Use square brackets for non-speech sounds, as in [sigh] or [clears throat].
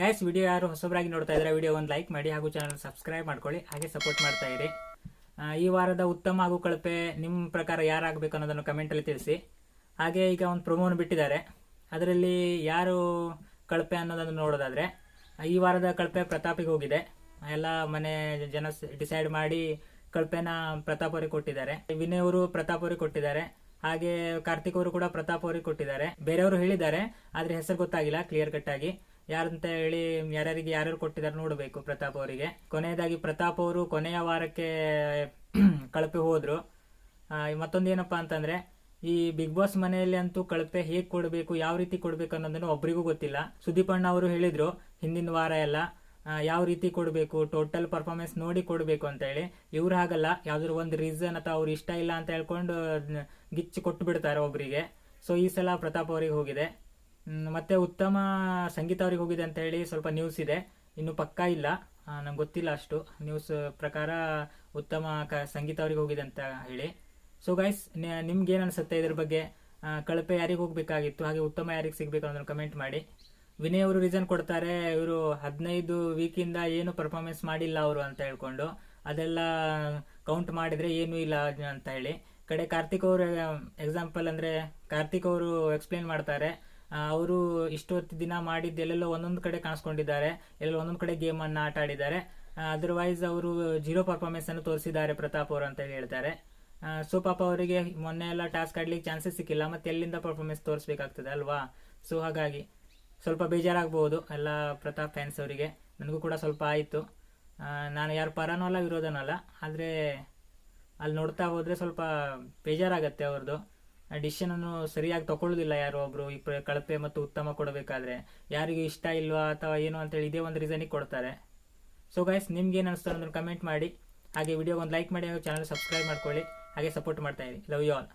Guys video ಯಾರು ಹೊಸಬರಾಗಿ ನೋಡ್ತಾ ಇದ್ರೆ ವಿಡಿಯೋ ಒಂದು ಲೈಕ್ ಮಾಡಿ ಹಾಗೂ ಚಾನಲ್ ಸಬ್ಸ್ಕ್ರೈಬ್ ಮಾಡ್ಕೊಳ್ಳಿ, ಹಾಗೆ ಸಪೋರ್ಟ್ ಮಾಡ್ತಾ ಇರಿ. ಈ ವಾರದ ಉತ್ತಮ ಹಾಗೂ ಕಳಪೆ ನಿಮ್ಮ ಪ್ರಕಾರ ಯಾರಾಗಬೇಕು ಅನ್ನೋದನ್ನು ಕಮೆಂಟಲ್ಲಿ ತಿಳಿಸಿ. ಹಾಗೆ ಈಗ ಒಂದು ಪ್ರೊಮೋನ ಬಿಟ್ಟಿದ್ದಾರೆ. ಅದರಲ್ಲಿ ಯಾರು ಕಳಪೆ ಅನ್ನೋದನ್ನು ನೋಡೋದಾದರೆ, ಈ ವಾರದ ಕಳಪೆ ಪ್ರತಾಪಿಗೆ ಹೋಗಿದೆ. ಎಲ್ಲ ಮನೆ ಜನ ಡಿಸೈಡ್ ಮಾಡಿ ಕಳಪೆನ ಪ್ರತಾಪ್ ಅವರಿಗೆ ಕೊಟ್ಟಿದ್ದಾರೆ. ವಿನಯ್ ಅವರು ಪ್ರತಾಪ್ ಅವರಿಗೆ ಕೊಟ್ಟಿದ್ದಾರೆ. ಹಾಗೆ ಕಾರ್ತಿಕ್ ಅವರು ಕೂಡ ಪ್ರತಾಪ್ ಅವರಿಗೆ ಕೊಟ್ಟಿದ್ದಾರೆ. ಬೇರೆಯವರು ಹೇಳಿದ್ದಾರೆ, ಆದರೆ ಹೆಸರು ಗೊತ್ತಾಗಿಲ್ಲ ಕ್ಲಿಯರ್ ಕಟ್ ಆಗಿ. ಯಾರಂತ ಹೇಳಿ ಯಾರ್ಯಾರಿಗೆ ಯಾರ್ಯಾರು ಕೊಟ್ಟಿದ್ದಾರೆ ನೋಡಬೇಕು ಪ್ರತಾಪ್ ಅವರಿಗೆ. ಕೊನೆಯದಾಗಿ ಪ್ರತಾಪ್ ಅವರು ಕೊನೆಯ ವಾರಕ್ಕೆ [clears throat] ಕಳಪೆ ಹೋದ್ರು. ಮತ್ತೊಂದು ಏನಪ್ಪಾ ಅಂತಂದ್ರೆ, ಈ ಬಿಗ್ ಬಾಸ್ ಮನೆಯಲ್ಲಿ ಅಂತೂ ಕಳಪೆ ಹೇಗೆ ಕೊಡಬೇಕು, ಯಾವ ರೀತಿ ಕೊಡಬೇಕು ಅನ್ನೋದನ್ನು ಒಬ್ರಿಗೂ ಗೊತ್ತಿಲ್ಲ. ಸುದೀಪ್ ಅಣ್ಣ ಅವರು ಹೇಳಿದರು, ಹಿಂದಿನ ವಾರ ಎಲ್ಲ ಯಾವ ರೀತಿ ಕೊಡಬೇಕು ಟೋಟಲ್ ಪರ್ಫಾರ್ಮೆನ್ಸ್ ನೋಡಿ ಕೊಡಬೇಕು ಅಂತ ಹೇಳಿ. ಇವ್ರು ಹಾಗಲ್ಲ, ಯಾವ್ದಾದ್ರು ಒಂದು ರೀಸನ್ ಅಥವಾ ಅವ್ರು ಇಷ್ಟ ಇಲ್ಲ ಅಂತ ಹೇಳ್ಕೊಂಡು, ಗಿಚ್ಚಿ ಕೊಟ್ಟು ಬಿಡ್ತಾರೆ ಒಬ್ರಿಗೆ. ಸೊ ಈ ಸಲ ಪ್ರತಾಪ್ ಅವರಿಗೆ ಹೋಗಿದೆ. ಮತ್ತೆ ಉತ್ತಮ ಸಂಗೀತ ಅವ್ರಿಗೆ ಹೋಗಿದೆ ಅಂತ ಹೇಳಿ ಸ್ವಲ್ಪ ನ್ಯೂಸ್ ಇದೆ. ಇನ್ನು ಪಕ್ಕಾ ಇಲ್ಲ. ನಂಗೆ ಗೊತ್ತಿಲ್ಲ ಅಷ್ಟು. ನ್ಯೂಸ್ ಪ್ರಕಾರ ಉತ್ತಮ ಕ- ಸಂಗೀತ ಅವ್ರಿಗೆ ಹೋಗಿದೆ ಅಂತ ಹೇಳಿ. ಸೊ ಗೈಸ್ ನಿಮ್ಗೆ ಏನು ಅನ್ಸುತ್ತೆ ಇದ್ರ ಬಗ್ಗೆ? ಕಳಪೆ ಯಾರಿಗೆ ಹೋಗ್ಬೇಕಾಗಿತ್ತು? ಹಾಗೆ ಉತ್ತಮ ಯಾರಿಗೆ ಸಿಗಬೇಕು ಅನ್ನೋದನ್ನು ಕಮೆಂಟ್ ಮಾಡಿ. ವಿನಯ್ ಅವರು ರೀಸನ್ ಕೊಡ್ತಾರೆ, ಇವರು ಹದಿನೈದು ವೀಕಿಂದ ಏನು ಪರ್ಫಾರ್ಮೆನ್ಸ್ ಮಾಡಿಲ್ಲ ಅವರು ಅಂತ ಹೇಳ್ಕೊಂಡು, ಅದೆಲ್ಲ ಕೌಂಟ್ ಮಾಡಿದರೆ ಏನೂ ಇಲ್ಲ ಅಂತ ಹೇಳಿ. ಕಡೆ ಕಾರ್ತಿಕ್ ಅವರು ಎಕ್ಸಾಂಪಲ್ ಅಂದರೆ ಕಾರ್ತಿಕ್ ಅವರು ಎಕ್ಸ್ಪ್ಲೇನ್ ಮಾಡ್ತಾರೆ. ಅವರು ಇಷ್ಟೊತ್ತು ದಿನ ಮಾಡಿದ್ದು ಎಲ್ಲೆಲ್ಲೋ ಒಂದೊಂದು ಕಡೆ ಕಾಣಿಸ್ಕೊಂಡಿದ್ದಾರೆ, ಎಲ್ಲೆಲ್ಲೋ ಒಂದೊಂದು ಕಡೆ ಗೇಮ್ ಅನ್ನ ಆಟ ಆಡಿದ್ದಾರೆ. ಅದರ್ವೈಸ್ ಅವರು ಜೀರೋ ಪರ್ಫಾರ್ಮೆನ್ಸ್ ಅನ್ನು ತೋರಿಸಿದ್ದಾರೆ ಪ್ರತಾಪ್ ಅವರು ಅಂತ ಹೇಳ್ತಾರೆ. ಸೊ ಪಾಪ ಅವರಿಗೆ ಮೊನ್ನೆ ಎಲ್ಲ ಟಾಸ್ಕ್ ಆಡ್ಲಿಕ್ಕೆ ಚಾನ್ಸಸ್ ಸಿಕ್ಕಿಲ್ಲ, ಮತ್ತೆ ಎಲ್ಲಿಂದ ಪರ್ಫಾರ್ಮೆನ್ಸ್ ತೋರಿಸ್ಬೇಕಾಗ್ತದೆ ಅಲ್ವಾ? ಸೊ ಹಾಗಾಗಿ ಸ್ವಲ್ಪ ಬೇಜಾರಾಗ್ಬೋದು ಎಲ್ಲ ಪ್ರತಾಪ್ ಫ್ಯಾನ್ಸ್ ಅವರಿಗೆ. ನನಗೂ ಕೂಡ ಸ್ವಲ್ಪ ಆಯಿತು. ನಾನು ಯಾರು ಪರನೂ ಅಲ್ಲ, ವಿರೋಧನೂ ಅಲ್ಲ. ಆದರೆ ಅಲ್ಲಿ ನೋಡ್ತಾ ಹೋದರೆ ಸ್ವಲ್ಪ ಬೇಜಾರಾಗತ್ತೆ ಅವ್ರದ್ದು ಡಿಸಿಷನ್ ಅನ್ನು ಸರಿಯಾಗಿ ತಗೊಳ್ಳೋದಿಲ್ಲ ಯಾರೋ ಒಬ್ರು ಈ ಕಳಪೆ ಮತ್ತು ಉತ್ತಮ ಕೊಡಬೇಕಾದ್ರೆ. ಯಾರಿಗೂ ಇಷ್ಟ ಇಲ್ವಾ ಅಥವಾ ಏನು ಅಂತೇಳಿ ಇದೇ ಒಂದು ರೀಸನಿಗೆ ಕೊಡ್ತಾರೆ. ಸೊ ಗೈಸ್ ನಿಮ್ಗೆ ಏನು ಅನಿಸ್ತಾರೆ ಅಂದ್ರೆ ಕಮೆಂಟ್ ಮಾಡಿ. ಹಾಗೆ ವಿಡಿಯೋಗೆ ಒಂದು ಲೈಕ್ ಮಾಡಿ, ಹಾಗೂ ಚಾನಲ್ ಸಬ್ಸ್ಕ್ರೈಬ್ ಮಾಡ್ಕೊಳ್ಳಿ. ಹಾಗೆ ಸಪೋರ್ಟ್ ಮಾಡ್ತಾ ಇರಿ. Love you all